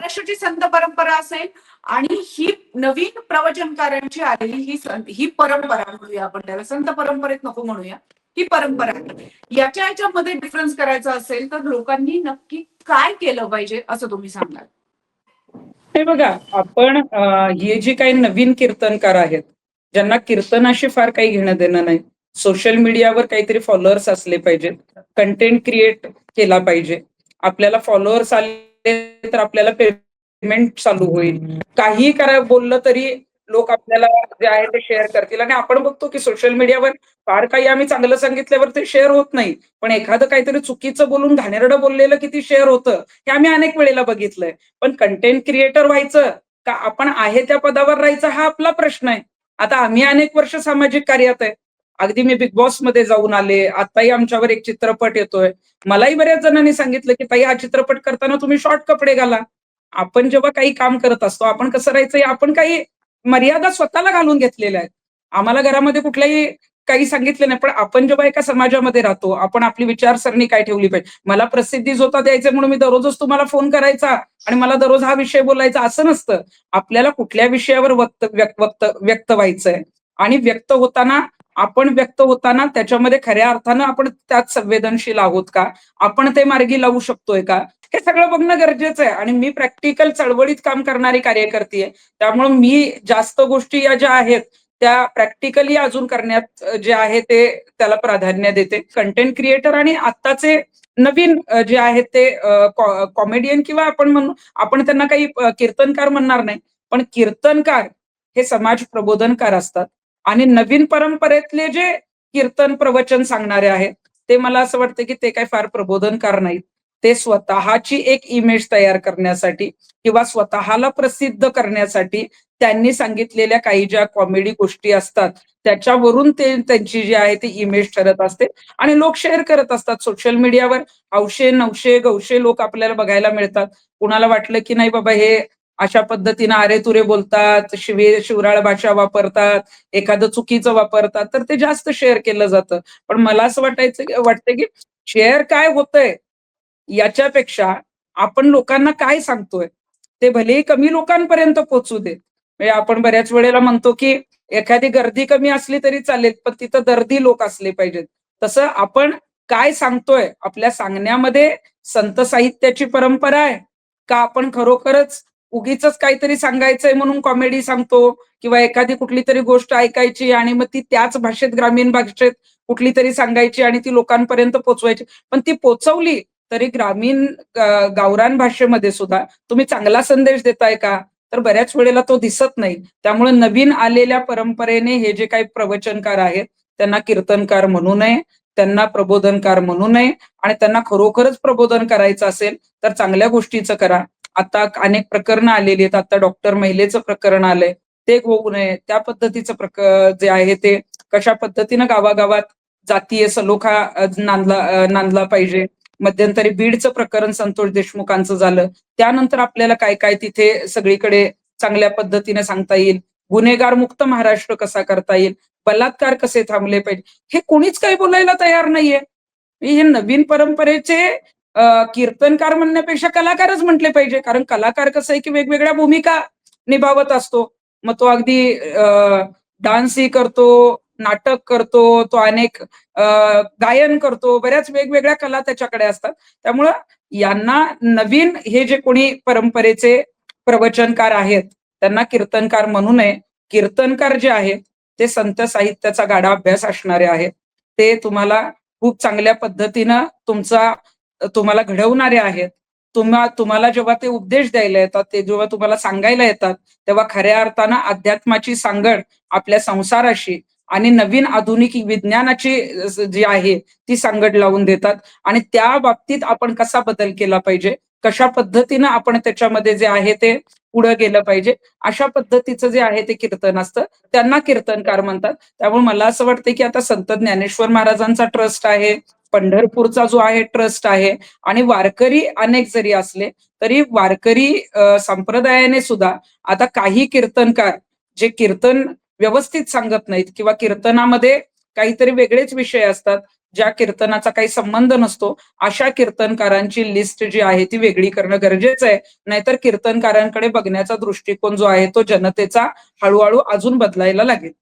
महाराष्ट्राची संत परंपरा असेल आणि ही नवीन प्रवचनकारांची आलेली ही ही परंपरा म्हणूया आपण त्याला. संत परंपरेत नको म्हणूया. ही परंपरा आहे. याच्या याच्यामध्ये डिफरन्स करायचा असेल तर लोकांनी नक्की काय केलं पाहिजे असं तुम्ही सांगाल. हे बघा आपण हे जे काही नवीन कीर्तनकार आहेत ज्यांना कीर्तनाशी फार काही घेणं देणं नाही सोशल मीडियावर काहीतरी फॉलोअर्स असले पाहिजेत कंटेंट क्रिएट केला पाहिजे आपल्याला फॉलोअर्स आले तर आपल्याला पेमेंट चालू होईल. काही करा बोललं तरी लोक आपल्याला जे आहे ते शेअर करतील. आणि आपण बघतो की सोशल मीडियावर फार काही आम्ही चांगलं सांगितल्यावर ते शेअर होत नाही. पण एखादं काहीतरी चुकीचं बोलून घाणेरडं बोललेलं किती शेअर होतं हे आम्ही अनेक वेळेला बघितलंय. पण कंटेंट क्रिएटर व्हायचं का आपण आहे त्या पदावर राहायचं हा आपला प्रश्न आहे. आता आम्ही अनेक वर्ष सामाजिक कार्यात आहे. अगदी मी बिग बॉसमध्ये जाऊन आले. आताही आमच्यावर एक चित्रपट येतोय. मलाही बऱ्याच जणांनी सांगितलं की ताई हा चित्रपट करताना तुम्ही शॉर्ट कपडे घाला. आपण जेव्हा काही काम करत असतो आपण कसं राहायचं आपण काही मर्यादा स्वतःला घालून घेतलेल्या आहेत. आम्हाला घरामध्ये कुठल्याही काही सांगितलं नाही पण आपण जेव्हा एका समाजामध्ये राहतो आपण आपली विचारसरणी काय ठेवली पाहिजे? मला प्रसिद्धी होता द्यायचं म्हणून मी दररोजच तुम्हाला फोन करायचा आणि मला दररोज हा विषय बोलायचा असं नसतं. आपल्याला कुठल्या विषयावर वक्त व्यक्त व्यक्त व्यक्त व्हायचंय? आणि व्यक्त होताना आपण व्यक्त होताना त्याच्यामध्ये खऱ्या अर्थानं आपण त्यात संवेदनशील आहोत का? आपण ते मार्गी लावू शकतोय का? हे सगळं बघणं गरजेचं आहे. आणि मी प्रॅक्टिकल चळवळीत काम करणारी कार्यकर्ती आहे त्यामुळे मी जास्त गोष्टी या ज्या आहेत त्या प्रॅक्टिकली अजून करण्यात जे आहे ते त्याला प्राधान्य देते. कंटेंट क्रिएटर आणि आत्ताचे नवीन जे आहेत ते कॉमेडियन किंवा आपण म्हणू आपण त्यांना काही कीर्तनकार म्हणणार नाही. पण कीर्तनकार हे समाज प्रबोधनकार असतात. आणि नवीन परंपरेतले जे कीर्तन प्रवचन सांगणारे आहेत ते मला असं वाटतं की ते काही फार प्रबोधनकार नाहीत. ते स्वतःची एक इमेज तयार करण्यासाठी किंवा स्वतःला प्रसिद्ध करण्यासाठी त्यांनी सांगितलेल्या काही ज्या कॉमेडी गोष्टी असतात त्याच्यावरून ते त्यांची जी आहे ती इमेज ठरत असते. आणि लोक शेअर करत असतात. सोशल मीडियावर अवशे नवशे गौशे लोक आपल्याला बघायला मिळतात. कुणाला वाटलं की नाही बाबा हे अशा पद्धतीनं अरे तुरे बोलतात शिवे शिवराळ भाषा वापरतात एखादं चुकीचं वापरतात तर ते जास्त शेअर केलं जातं. पण मला असं वाटायचं वाटतं की शेअर काय होतंय याच्यापेक्षा आपण लोकांना काय सांगतोय ते भलेही कमी लोकांपर्यंत पोहोचू देत. म्हणजे आपण बऱ्याच वेळेला म्हणतो की एखादी गर्दी कमी असली तरी चालेल पण तिथं दर्दी लोक असले पाहिजेत. तसं आपण काय सांगतोय आपल्या सांगण्यामध्ये संत साहित्याची परंपरा आहे का आपण खरोखरच उगीच काहीतरी सांगायचंय म्हणून कॉमेडी सांगतो किंवा एखादी कुठली तरी गोष्ट ऐकायची आणि मग ती त्याच भाषेत ग्रामीण भाषेत कुठली तरी सांगायची आणि ती लोकांपर्यंत पोचवायची. पण ती पोचवली तरी ग्रामीण गावरान भाषेमध्ये सुद्धा तुम्ही चांगला संदेश देताय का? तर बऱ्याच वेळेला तो दिसत नाही. त्यामुळे नवीन आलेल्या परंपरेने हे जे काही प्रवचनकार आहेत त्यांना कीर्तनकार म्हणू नये त्यांना प्रबोधनकार म्हणू नये आणि त्यांना खरोखरच प्रबोधन करायचं असेल तर चांगल्या गोष्टीचं करा. आता अनेक प्रकरणं आलेली आहेत. आता डॉक्टर महिलेचं प्रकरण आलंय. ते होऊ नये. त्या पद्धतीचं प्रक जे आहे ते कशा पद्धतीनं गावागावात जातीय सलोखा नांदला नांदला पाहिजे. मध्यंतरी बीडचं प्रकरण संतोष देशमुखांचं झालं. त्यानंतर आपल्याला काय काय तिथे सगळीकडे चांगल्या पद्धतीने सांगता येईल? गुन्हेगार मुक्त महाराष्ट्र कसा करता येईल? बलात्कार कसे थांबले पाहिजे? हे कोणीच काही बोलायला तयार नाहीये. हे नवीन परंपरेचे कीर्तनकार म्हणण्यापेक्षा कलाकारच म्हटले पाहिजे. कारण कलाकार कसं आहे की वेगवेगळ्या भूमिका निभावत असतो. मग तो अगदी डान्सही करतो नाटक करतो तो अनेक गायन करतो. बऱ्याच वेगवेगळ्या कला त्याच्याकडे असतात. त्यामुळं यांना नवीन हे जे कोणी परंपरेचे प्रवचनकार आहेत त्यांना कीर्तनकार म्हणू नये. कीर्तनकार जे आहेत ते संत साहित्याचा गाडा अभ्यास असणारे आहेत. ते तुम्हाला खूप चांगल्या पद्धतीनं तुमचा तुम्हाला घडवणारे आहेत. तुम्हा तुम्हाला जेव्हा ते उपदेश द्यायला येतात ते जेव्हा तुम्हाला सांगायला येतात तेव्हा खऱ्या अर्थानं अध्यात्माची सांगड आपल्या संसाराशी आणि नवीन आधुनिक विज्ञानाची जी आहे ती सांगड लावून देतात. आणि त्या बाबतीत आपण कसा बदल केला पाहिजे? कशा पद्धतीनं आपण त्याच्यामध्ये जे आहे ते पुढं गेलं पाहिजे? अशा पद्धतीचं जे आहे ते कीर्तन असतं. त्यांना कीर्तनकार म्हणतात. त्यामुळे मला असं वाटतं की आता संत ज्ञानेश्वर महाराजांचा ट्रस्ट आहे. पंढरपूरचा जो आहे ट्रस्ट आहे आणि वारकरी अनेक जरी असले तरी वारकरी संप्रदायाने सुद्धा आता काही कीर्तनकार जे कीर्तन व्यवस्थित सांगत नाहीत किंवा कीर्तनामध्ये काहीतरी वेगळेच विषय असतात ज्या कीर्तनाचा काही संबंध नसतो अशा कीर्तनकारांची लिस्ट जी आहे ती वेगळी करणं गरजेचं आहे. नाहीतर कीर्तनकारांकडे बघण्याचा दृष्टिकोन जो आहे तो जनतेचा हळूहळू अजून बदलायला लागेल.